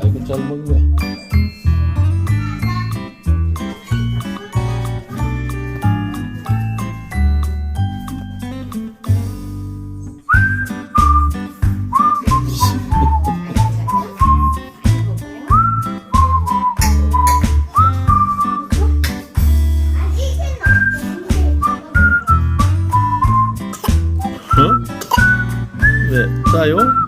잘 먹네. 어? 왜? 짜요?